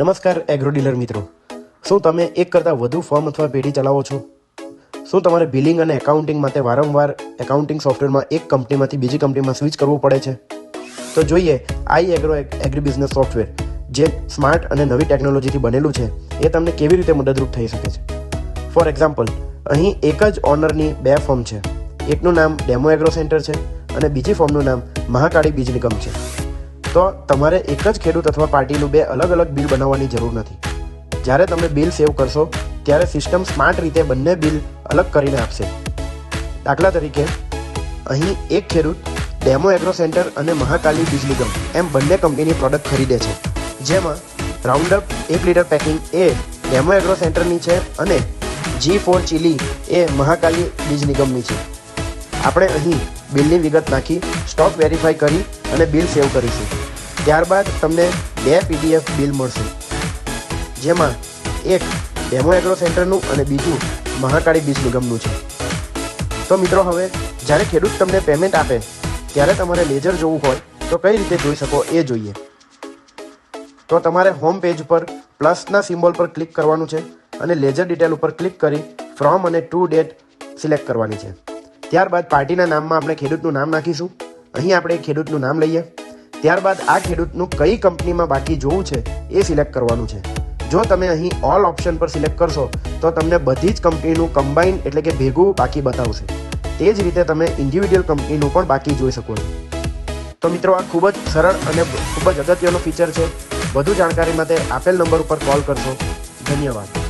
નમસ્કાર agro dealer મિત્રો. શું તમે એક કરતાં વધુ ફોર્મ અથવા પેઢી ચલાવો છો? શું તમારે બિલિંગ અને એકાઉન્ટિંગ માટે વારંવાર એકાઉન્ટિંગ સોફ્ટવેરમાં એક કંપનીમાંથી બીજી કંપનીમાં સ્વિચ કરવું પડે છે? તો જોઈએ I agro agri business software જે સ્માર્ટ અને નવી ટેકનોલોજીથી બનેલું છે, એ તમને કેવી રીતે મદદરૂપ થઈ શકે છે? ફોર એક્ઝામ્પલ અહીં એક જ ઓનરની બે ફોર્મ છે. એકનું નામ ડેમો એગ્રો સેન્ટર છે અને બીજી ફોર્મનું નામ મહાકાળી બીજ નિગમ છે. તો તમારે એક જ ખેડૂત અથવા પાર્ટીનું બે અલગ અલગ બિલ બનાવવાની જરૂર નથી. જ્યારે તમે બિલ સેવ કરશો, ત્યારે સિસ્ટમ સ્માર્ટ રીતે બંને બિલ અલગ કરીને આપશે. દાખલા તરીકે, અહીં એક ખેડૂત ડેમો એગ્રો સેન્ટર અને મહાકાલી બીજ નિગમ એમ બંને કંપનીની પ્રોડક્ટ ખરીદે છે. જેમાં રાઉન્ડઅપ એક લીટર પેકિંગ એ ડેમો એગ્રો સેન્ટરની છે અને જી ફોર ચીલી એ મહાકાલી બીજ નિગમની છે. આપણે અહીં બિલની વિગત નાખી સ્ટોક વેરીફાઈ કરી અને બિલ સેવ કરીશું. ત્યારબાદ તમને બે પીડીએફ બિલ મળશે. જેમાં એક ડેમો એગ્રો સેન્ટરનું અને બીજું મહાકાળી બીજ નિગમનું છે. તો મિત્રો હવે જ્યારે ખેડૂત તમને પેમેન્ટ આપે, ત્યારે તમારે લેજર જોવું હોય, તો કઈ રીતે જોઈ શકો એ જોઈએ. તો તમારે હોમ પેજ પર પ્લસના સિમ્બોલ પર ક્લિક કરવાનું છે અને લેજર ડિટેલ ઉપર ક્લિક કરી ફ્રોમ અને ટુ ડેટ સિલેક્ટ કરવાની છે. ત્યારબાદ પાર્ટીના નામમાં આપણે ખેડૂતનું નામ નાખીશું. અહીં આપણે ખેડૂતનું નામ લઈએ. ત્યારબાદ આ ખેડૂતનું કઈ કંપનીમાં બાકી જોવું છે એ સિલેક્ટ કરવાનું છે. જો તમે અહીં ઓલ ઓપ્શન પર સિલેક્ટ કરશો, તો તમને બધી જ કંપનીનું કમ્બાઈન એટલે કે ભેગું બાકી બતાવશે. તે જ રીતે તમે ઇન્ડિવિડ્યુઅલ કંપનીનું પણ બાકી જોઈ શકો છો. તો મિત્રો, આ ખૂબ જ સરળ અને ખૂબ જ અગત્યનો ફીચર છે. વધુ જાણકારી માટે આપેલ નંબર ઉપર કોલ કરશો. ધન્યવાદ.